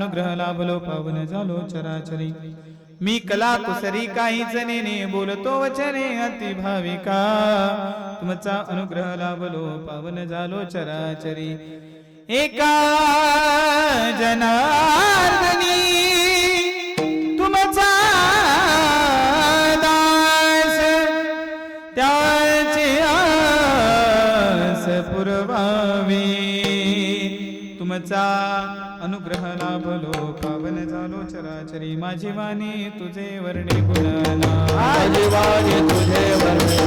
अनुग्रह लाभलो पावन झालो चराचरी मी कला कुसरी काही जनेने बोलतो वचने अति भाविका तुमचा अनुग्रह लाभलो पावन झालो चराचरी एका जनार्दनी तुमचा दास त्याचे आस पुरवावी. तुमचा अनुग्रह लाभलो. पावन झालो चराचरी. माझी वाणी तुझे वर्णे गुणना माझी वाणी तुझे वर्णे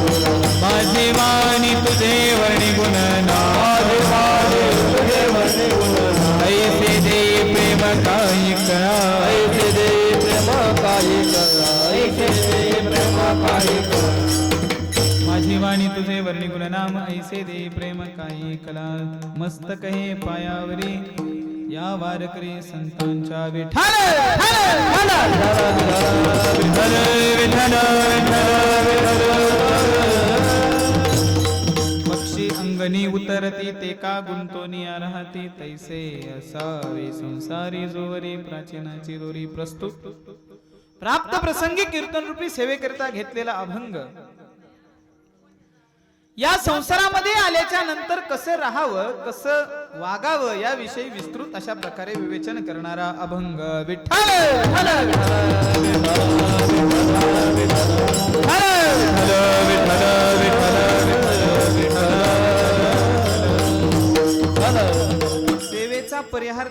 माझी वाणी तुझे वर्णे गुणना माझी वाणी तुझे वर्णे गुणना ऐसे दे प्रेम काही कळा ऐसे दे प्रेम काही करा. ऐसे दे प्रेम काही करा. वाणी तुझे वर्णी गुणनाम ऐसे दे प्रेम काही कला मस्तक हे पायावरी या वारकरी संतांच्या विठाल पक्षी अंगणी उतरती ते का गुंतोनिया राहती? तैसे असावे संसारी जोवरी प्राचीनाची दोरी प्रस्तुत. प्राप्त प्रसंगी कीर्तन रूपी सेवेकरिता घेतलेला अभंग. या संसारामध्ये आल्याच्यानंतर कसं राहावं कसं वागावं याविषयी विस्तृत अशा प्रकारे विवेचन करणारा अभंग विठ्ठल सेवेचा परिहार